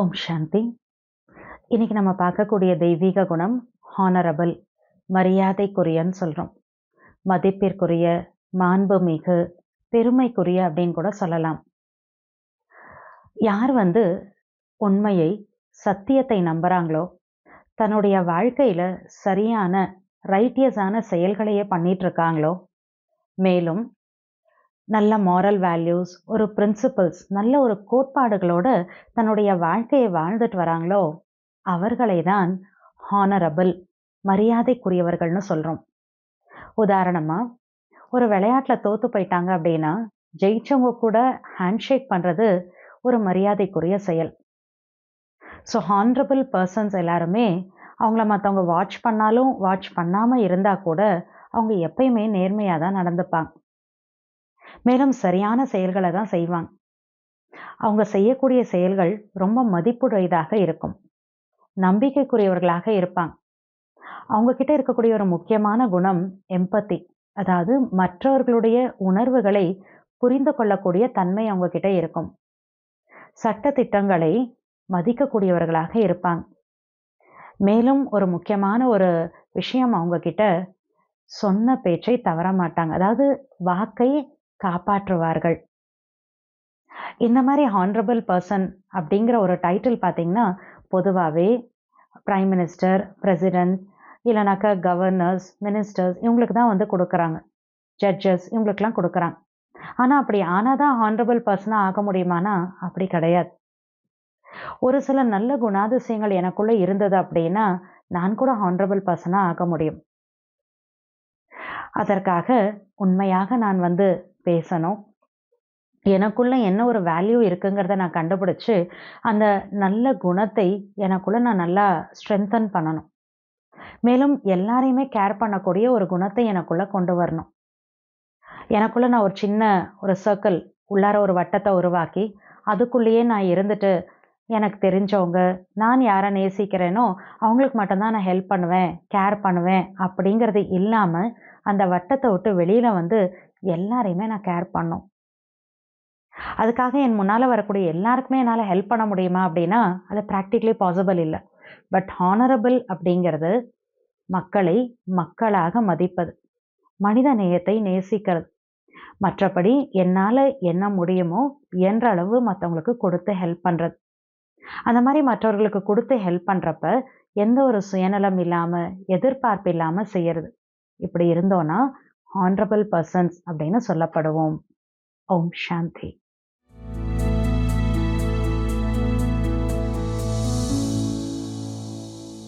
ஓம் சாந்தி. இன்னைக்கு நம்ம பார்க்கக்கூடிய தெய்வீக குணம் ஹானரபிள் மரியாதைக்குரியன்னு சொல்கிறோம் மதிப்பிற்குரிய மாண்புமிகு பெருமைக்குரிய அப்படின்னு கூட சொல்லலாம். யார் வந்து உண்மையை சத்தியத்தை நம்புகிறாங்களோ தன்னுடைய வாழ்க்கையில் சரியான ரைட்டியஸான செயல்களையே பண்ணிட்டு இருக்காங்களோ மேலும் நல்ல மாரல் வேல்யூஸ் ஒரு பிரின்சிபல்ஸ் நல்ல ஒரு கோட்பாடுகளோட தன்னுடைய வாழ்க்கையை வாழ்ந்துட்டு வராங்களோ அவர்களை தான் ஹானரபிள் மரியாதைக்குரியவர்கள்னு சொல்கிறோம் உதாரணமாக ஒரு விளையாட்டில் தோற்று போயிட்டாங்க அப்படின்னா ஜெயிச்சவங்க கூட ஹேண்ட்ஷேக் பண்ணுறது ஒரு மரியாதைக்குரிய செயல். ஸோ ஹானரபிள் பர்சன்ஸ் எல்லாருமே அவங்கள மற்றவங்க வாட்ச் பண்ணாலும் வாட்ச் பண்ணாமல் இருந்தால் கூட அவங்க எப்பயுமே நேர்மையாக தான் நடந்துப்பாங்க. மேலும் சரியான செயல்களை தான் செய்வாங்க. அவங்க செய்யக்கூடிய செயல்கள் ரொம்ப மதிப்புடையதாக இருக்கும். நம்பிக்கைக்குரியவர்களாக இருப்பாங்க. அவங்க கிட்ட இருக்கக்கூடிய ஒரு முக்கியமான குணம் எம்பத்தி அதாவது மற்றவர்களுடைய உணர்வுகளை புரிந்து கொள்ளக்கூடிய தன்மை அவங்க கிட்ட இருக்கும். சட்ட திட்டங்களை மதிக்கக்கூடியவர்களாக இருப்பாங்க. மேலும் ஒரு முக்கியமான ஒரு விஷயம் அவங்க கிட்ட சொன்ன பேச்சை தவற மாட்டாங்க. அதாவது வாக்கை காப்பாற்றுவார்கள். இந்த மாதிரி ஹானரபிள் பர்சன் அப்படிங்கிற ஒரு டைட்டில் பார்த்தீங்கன்னா பொதுவாகவே ப்ரைம் மினிஸ்டர் பிரசிடென்ட் இல்லைனாக்கா கவர்னர்ஸ் மினிஸ்டர்ஸ் இவங்களுக்கு தான் வந்து கொடுக்குறாங்க. ஜட்ஜஸ் இவங்களுக்கெல்லாம் கொடுக்குறாங்க. ஆனால் அப்படி ஆனால் தான் ஹானரபிள் பர்சனாக ஆக முடியுமானா அப்படி கிடையாது. ஒரு சில நல்ல குணாதிசயங்கள் எனக்குள்ளே இருந்தது அப்படின்னா நான் கூட ஹானரபிள் பர்சனாக ஆக முடியும். அதற்காக உண்மையாக நான் வந்து பேசணும். எனக்குள்ள என்ன ஒரு வேல்யூ இருக்குங்கிறத நான் கண்டுபிடிச்சு அந்த நல்ல குணத்தை எனக்குள்ள நான் நல்லா ஸ்ட்ரென்தன் பண்ணணும். மேலும் எல்லாரையுமே கேர் பண்ணக்கூடிய ஒரு குணத்தை எனக்குள்ள கொண்டு வரணும். எனக்குள்ள நான் ஒரு சின்ன ஒரு சர்க்கிள் உள்ளார ஒரு வட்டத்தை உருவாக்கி அதுக்குள்ளேயே நான் இருந்துட்டு எனக்கு தெரிஞ்சவங்க நான் யாரை நேசிக்கிறேனோ அவங்களுக்கு மட்டும்தான் நான் ஹெல்ப் பண்ணுவேன் கேர் பண்ணுவேன் அப்படிங்கிறது இல்லாமல் அந்த வட்டத்தை விட்டு வெளியில் வந்து எல்லாரையுமே நான் கேர் பண்ணும். அதுக்காக என் முன்னால் வரக்கூடிய எல்லாருக்குமே என்னால் ஹெல்ப் பண்ண முடியுமா அப்படின்னா அது ப்ராக்டிக்கலி பாசிபிள் இல்லை. பட் ஹானரபிள் அப்படிங்கிறது மக்களை மக்களாக மதிப்பது. மனித நேயத்தை நேசிக்கிறது. மற்றபடி என்னால் என்ன முடியுமோ என்ற அளவு மற்றவங்களுக்கு கொடுத்து ஹெல்ப் பண்ணுறது அந்த மாதிரி மற்றவர்களுக்கு கொடுத்து ஹெல்ப் பண்ணுறப்ப எந்த ஒரு சுயநலம் இல்லாமல் எதிர்பார்ப்பு இல்லாமல் செய்யறது. இப்படி இருந்தோன்னா ஆன்ரபிள் பர்சன்ஸ் அப்படின்னு சொல்லப்படுவோம். ஓம் சாந்தி.